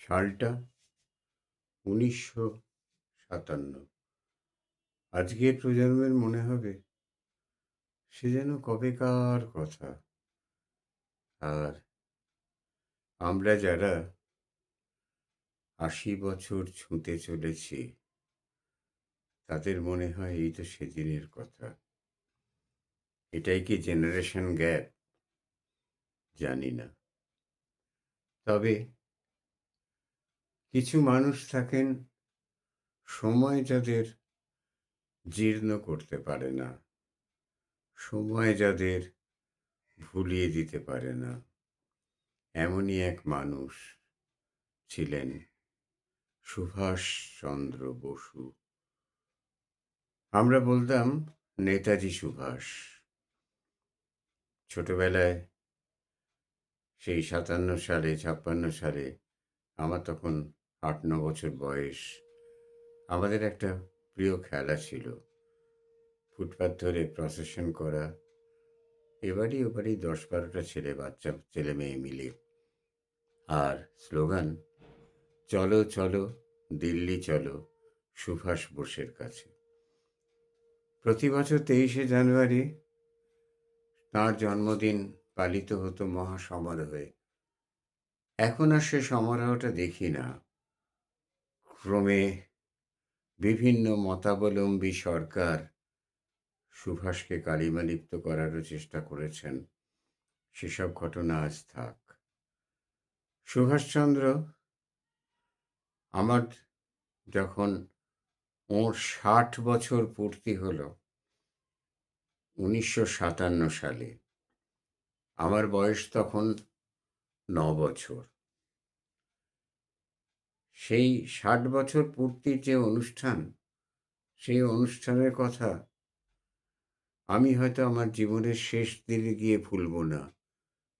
সালটা উনিশশো সাতান্ন। আজকের প্রজন্মের মনে হবে, সে যেন কবেকার কথা। আর আমরা যারা আশি বছর ছুঁতে চলেছি, তাদের মনে হয় এই তো সেদিনের কথা। এটাই কি জেনারেশন গ্যাপ জানি না। তবে কিছু মানুষ থাকেন, সময় যাদের জীর্ণ করতে পারে না, সময় যাদের ভুলিয়ে দিতে পারে না। এমনই এক মানুষ ছিলেন সুভাষচন্দ্র বসু। আমরা বলতাম, নেতাজি সুভাষ। ছোটবেলায় সেই সাতান্ন সালে, ছাপ্পান্ন সালে আমার তখন আট ন বছর বয়স। আমাদের একটা প্রিয় খেলা ছিল। ফুটপাথ ধরে প্রসেশন করা। এবারই ওবারই দশ বারোটা ছেলে বাচ্চা, ছেলে মেয়ে মিলে। আর স্লোগান, চলো চলো, দিল্লি চলো, সুভাষ বোসের কাছে। প্রতি বছর তেইশে জানুয়ারি তাঁর জন্মদিন পালিত হতো মহাসমারোহে। এখন আর সে সমারোহটা দেখি না। ক্রমে বিভিন্ন মতাবলম্বী সরকার সুভাষকে কালিমালিপ্ত করারও চেষ্টা করেছেন। সেসব ঘটনা আজ থাক। সুভাষচন্দ্র আমার যখন ওর ষাট বছর পূর্তি হলো, উনিশশো সাতান্ন সালে। আমার বয়স তখন ন বছর। সেই ষাট বছর পূর্তির যে অনুষ্ঠান, সেই অনুষ্ঠানের কথা আমি হয়তো আমার জীবনের শেষ দিনে গিয়ে ভুলব না।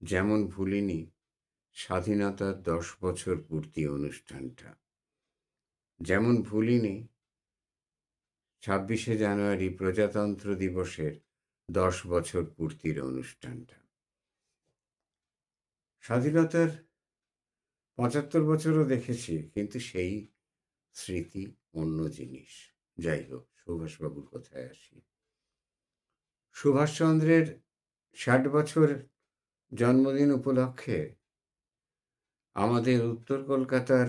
যেমন ভুলিনি স্বাধীনতার দশ বছর পূর্তি অনুষ্ঠানটা। যেমন ভুলিনি ছাব্বিশে জানুয়ারি প্রজাতন্ত্র দিবসের দশ বছর পূর্তির অনুষ্ঠানটা। স্বাধীনতার পঁচাত্তর বছরও দেখেছি, কিন্তু সেই স্মৃতি অন্য জিনিস। যাই হোক, সুভাষবাবুর কথায় আসি। সুভাষচন্দ্রের ষাট বছর জন্মদিন উপলক্ষে আমাদের উত্তর কলকাতার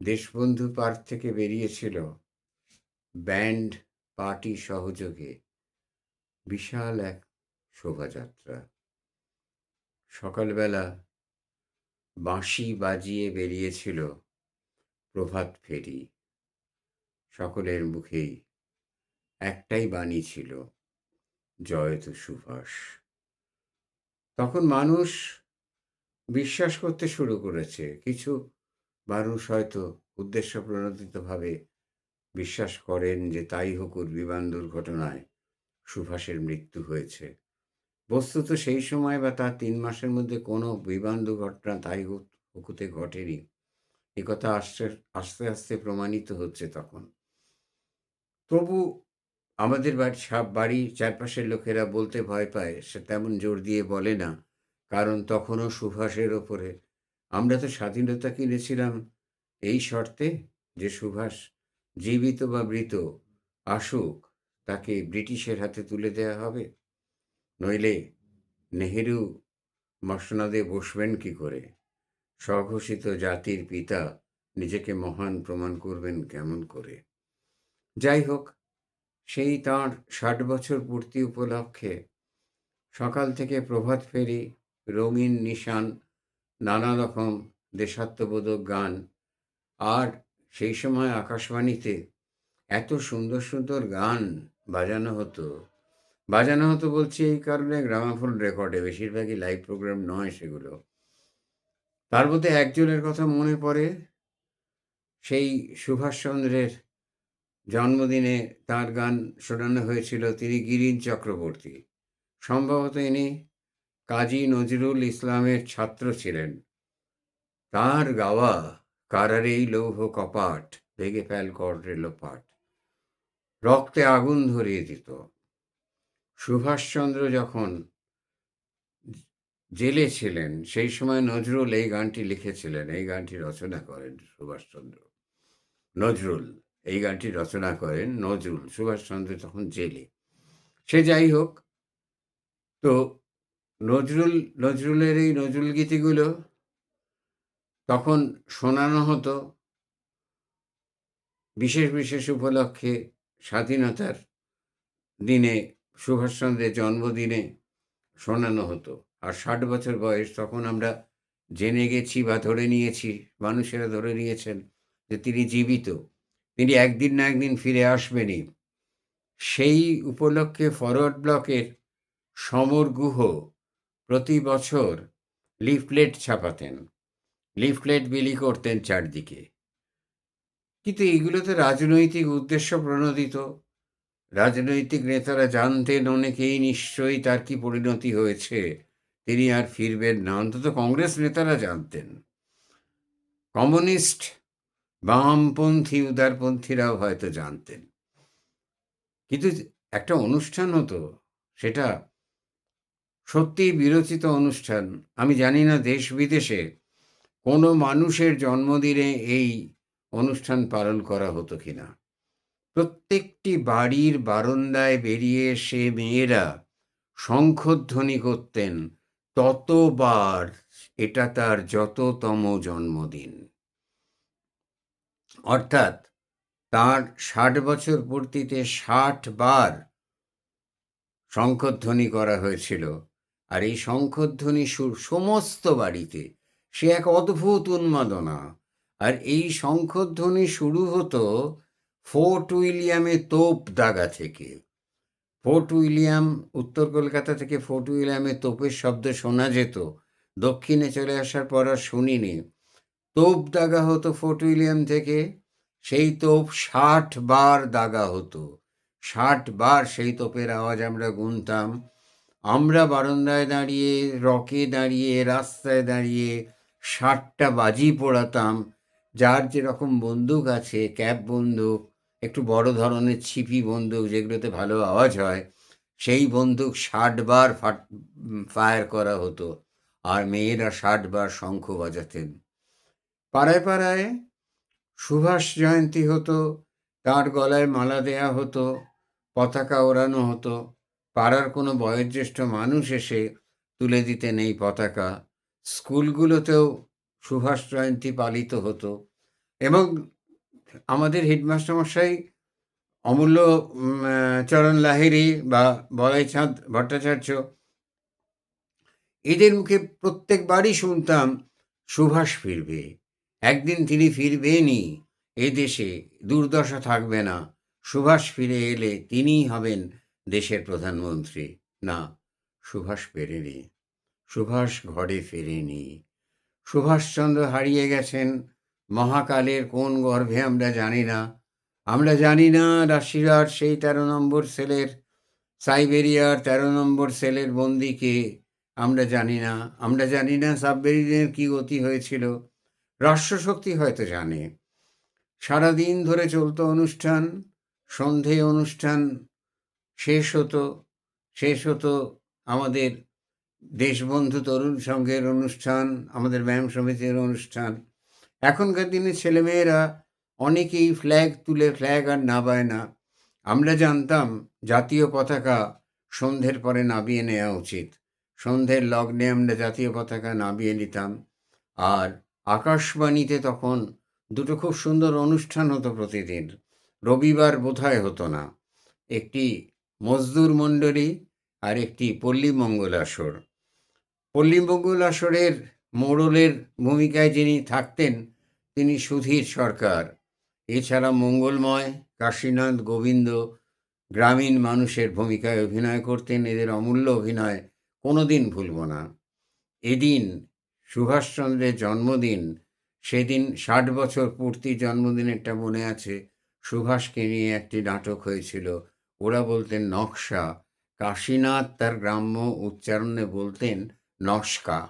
দেশবন্ধু পার্ক থেকে বেরিয়েছিল ব্যান্ড পার্টি সহযোগে বিশাল এক শোভাযাত্রা। সকালবেলা বাঁশি বাজিয়ে বেরিয়েছিল প্রভাত ফেরি। সকলের মুখেই একটাই বাণী ছিল জয়তু সুভাষ। তখন মানুষ বিশ্বাস করতে শুরু করেছে, কিছু মানুষ হয়তো উদ্দেশ্য প্রণোদিতভাবে বিশ্বাস করেন যে তাই হকুর বিমান দুর্ঘটনায় সুভাষের মৃত্যু হয়েছে। বস্তুত সেই সময় বা তার তিন মাসের মধ্যে কোনো বিমান দুর্ঘটনা তাই হকুতে ঘটেনি। একথা আস্তে আস্তে আস্তে প্রমাণিত হচ্ছে তখন। তবু আমাদের বাড়ি সব বাড়ির চারপাশের লোকেরা বলতে ভয় পায়, সে তেমন জোর দিয়ে বলে না, কারণ তখনও সুভাষের ওপরে। আমরা তো স্বাধীনতা কিনেছিলাম এই শর্তে যে সুভাষ জীবিত বা মৃত, আসুক, তাকে ব্রিটিশের হাতে তুলে দেওয়া হবে। নইলে নেহেরু মসনদে বসবেন কি করে? স্বঘোষিত জাতির পিতা নিজেকে মহান প্রমাণ করবেন কেমন করে? যাই হোক, সেই তাঁর ষাট বছর পূর্তি উপলক্ষে সকাল থেকে প্রভাত ফেরি, রঙিন নিশান, নানা রকম দেশাত্মবোধক গান আর সেই সময় আকাশবাণীতে এত সুন্দর সুন্দর গান বাজানো হতো। বাজানো হতো বলছি এই কারণে গ্রামাফোন রেকর্ডে, বেশিরভাগই লাইভ প্রোগ্রাম নয় সেগুলো। তার মধ্যে একজনের কথা মনে পড়ে, সেই সুভাষচন্দ্রের জন্মদিনে তার গান শোনানো হয়েছিল তিনি গিরিন চক্রবর্তী। সম্ভবত ইনি কাজী নজরুল ইসলামের ছাত্র ছিলেন। তার গাওয়া কারারেই লৌহ কপাট ভেঙে ফেল কর রেলোপাট রক্তে আগুন ধরিয়ে দিত। সুভাষচন্দ্র যখন জেলে ছিলেন, সেই সময় নজরুল এই গানটি লিখেছিলেন, এই গানটি রচনা করেন সুভাষচন্দ্র। নজরুল, এই গানটি রচনা করেন নজরুল, সুভাষচন্দ্র তখন জেলে। সে যাই হোক, তো নজরুল, নজরুলের এই নজরুল গীতিগুলো তখন শোনানো হতো। বিশেষ বিশেষ উপলক্ষে স্বাধীনতার দিনে সুভাষচন্দ্রের জন্মদিনে শোনানো হতো। আর ষাট বছর বয়স তখন আমরা জেনে গেছি বা ধরে নিয়েছি, মানুষেরা ধরে নিয়েছেন যে তিনি জীবিত। তিনি একদিন না একদিন ফিরে আসবেনই। সেই উপলক্ষে ফরওয়ার্ড ব্লকের সমর গুহ প্রতি বছর লিফলেট ছাপাতেন, লিফলেট বিলি করতেন চারদিকে। কিন্তু এগুলো তো রাজনৈতিক উদ্দেশ্য প্রণোদিত। রাজনৈতিক নেতারা জানতেন অনেকেই নিশ্চয়ই তার কি পরিণতি হয়েছে। তিনি আর ফিরবেন না, অন্তত কংগ্রেস নেতারা জানতেন। কমিউনিস্ট, বামপন্থী, উদারপন্থীরাও হয়তো জানতেন। কিন্তু একটা অনুষ্ঠান হতো, সেটা সত্যিই বিরচিত অনুষ্ঠান। আমি জানি না দেশ বিদেশে কোনো মানুষের জন্মদিনে এই অনুষ্ঠান পালন করা হতো কিনা। প্রত্যেকটি বাড়ির বারান্দায় বেরিয়ে এসে মেয়েরা শঙ্খধ্বনি করতেন, ততবার এটা তার যততম জন্মদিন। অর্থাৎ তার ষাট বছর পূর্তিতে ষাট বার শঙ্খধ্বনি করা হয়েছিল। আর এই শঙ্খধ্বনি সুর সমস্ত বাড়িতে, সে এক অদ্ভুত উন্মাদনা। আর এই শঙ্খধ্বনি শুরু হতো ফোর্ট উইলিয়ামে তোপ দাগা থেকে ফোর্ট উইলিয়াম, উত্তর কলকাতা থেকে ফোর্ট উইলিয়ামে তোপের শব্দ শোনা যেত। দক্ষিণে চলে আসার পর আর শুনিনি। তোপ দাগা হতো ফোর্ট উইলিয়াম থেকে, সেই তোপ ষাট বার দাগা হতো। ষাট বার সেই তোপের আওয়াজ আমরা গুনতাম। আমরা বারান্দায় দাঁড়িয়ে, রকে দাঁড়িয়ে, রাস্তায় দাঁড়িয়ে ষাটটা বাজি পোড়াতাম। যার যেরকম বন্দুক আছে, ক্যাব বন্দুক একটু বড় ধরনের ছিপি বন্দুক যেগুলোতে ভালো আওয়াজ হয়, সেই বন্দুক ষাট বার ফাট ফায়ার করা হতো আর মেয়েরা ষাট বার শঙ্খ বাজাতেন। পাড়ায় পাড়ায় সুভাষ জয়ন্তী হতো, তার গলায় মালা দেয়া হতো, পতাকা ওড়ানো হতো। পাড়ার কোনো বয়োজ্যেষ্ঠ মানুষ এসে তুলে দিতেন এই পতাকা। স্কুলগুলোতেও সুভাষ জয়ন্তী পালিত হতো এবং আমাদের হেডমাস্টার মশাই অমূল্য চরণ লাহিরি বা বলাই চাঁদ ভট্টাচার্য, এদের মুখে প্রত্যেকবারই শুনতাম সুভাষ ফিরবে। একদিন তিনি ফিরবেনই এ দেশে, দুর্দশা থাকবে না। সুভাষ ফিরে এলে তিনিই হবেন দেশের প্রধানমন্ত্রী। না, সুভাষ ফেরেনি। সুভাষ ঘরে ফেরেনি। সুভাষচন্দ্র হারিয়ে গেছেন মহাকালের কোন গর্ভে আমরা জানি না। আমরা জানি না রাশিয়ার সেই তেরো নম্বর সেলের, সাইবেরিয়ার তেরো নম্বর সেলের বন্দিকে আমরা জানি না। আমরা জানি না সাবমেরিনের কী গতি হয়েছিল। রাষ্ট্রশক্তি হয়তো জানে। সারাদিন ধরে চলতো অনুষ্ঠান, সন্ধে অনুষ্ঠান, শেষ হতো শেষ হতো আমাদের দেশবন্ধু তরুণ সংঘের অনুষ্ঠান, আমাদের ব্যায়াম সমিতির অনুষ্ঠান। এখনকার দিনে ছেলেমেয়েরা অনেকেই ফ্ল্যাগ তুলে ফ্ল্যাগ আর নাবায় না। আমরা জানতাম জাতীয় পতাকা সন্ধ্যের পরে নাবিয়ে নেওয়া উচিত। সন্ধ্যের লগ্নে আমরা জাতীয় পতাকা নাবিয়ে নিতাম। আর আকাশবাণীতে তখন দুটো খুব সুন্দর অনুষ্ঠান হতো প্রতিদিন। রবিবার বোধহয় হতো না। একটি মজদুর মণ্ডলী আর একটি পল্লী মঙ্গল আসর। পল্লী মঙ্গল আসরের মোড়লের ভূমিকায় যিনি থাকতেন তিনি সুধীর সরকার। এছাড়া মঙ্গলময় কাশীনাথ গোবিন্দ গ্রামীণ মানুষের ভূমিকায় অভিনয় করতেন। এদের অমূল্য অভিনয় কোনোদিন ভুলব না। এদিন সুভাষচন্দ্রের জন্মদিন। সেদিন ষাট বছর পূর্তি জন্মদিনেরটা মনে আছে। সুভাষকে নিয়ে একটি নাটক হয়েছিল। ওরা বলতেন, নকশা। কাশীনাথ তার গ্রাম্য উচ্চারণে বলতেন, নস্কা।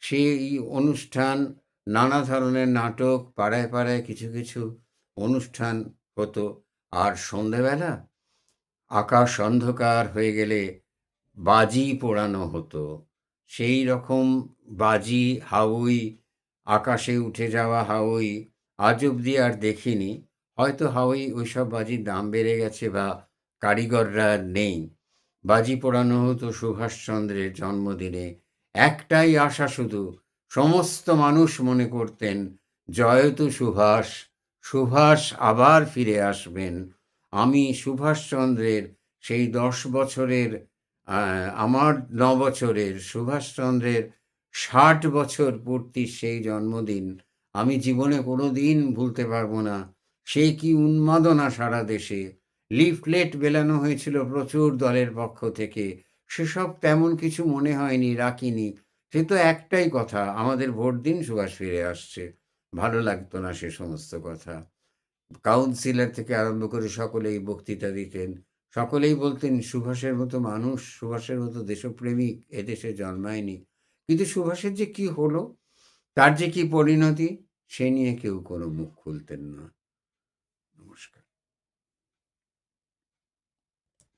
সেই অনুষ্ঠান নানা ধরনের নাটক, পাড়ায় পাড়ায় কিছু কিছু অনুষ্ঠান হতো। আর সন্ধেবেলা আকাশ অন্ধকার হয়ে গেলে বাজি পোড়ানো হতো। সেই রকম বাজি হাউই আকাশে উঠে যাওয়া হাউই আজ অবধি আর দেখিনি। হয়তো হাউই ওইসব বাজির দাম বেড়ে গেছে বা কারিগররা নেই। বাজি পোড়ানো হতো সুভাষচন্দ্রের জন্মদিনে। একটাই আশা শুধু সমস্ত মানুষ মনে করতেন, জয়তু সুভাষ সুভাষ আবার ফিরে আসবেন। আমি সুভাষচন্দ্রের সেই দশ বছরের আমার ন বছরের সুভাষচন্দ্রের ষাট বছর পূর্তির সেই জন্মদিন, আমি জীবনে কোনো দিন ভুলতে পারব না। সে কি উন্মাদনা সারা দেশে। লিফলেট বেলানো হয়েছিল প্রচুর দলের পক্ষ থেকে। সেসব তেমন কিছু মনে হয়নি, রাখিনি। সে তো একটাই কথা, আমাদের ভোট দিন সুভাষ ফিরে আসছে। ভালো লাগতো না সে সমস্ত কথা। কাউন্সিলর থেকে আরম্ভ করে সকলেই বক্তৃতা দিতেন। সকলেই বলতেন, সুভাষের মতো মানুষ, সুভাষের মতো দেশপ্রেমিক এদেশে জন্মায়নি। কিন্তু সুভাষের যে কি হলো, তার যে কি পরিণতি, সে নিয়ে কেউ কোনো মুখ খুলতেন না।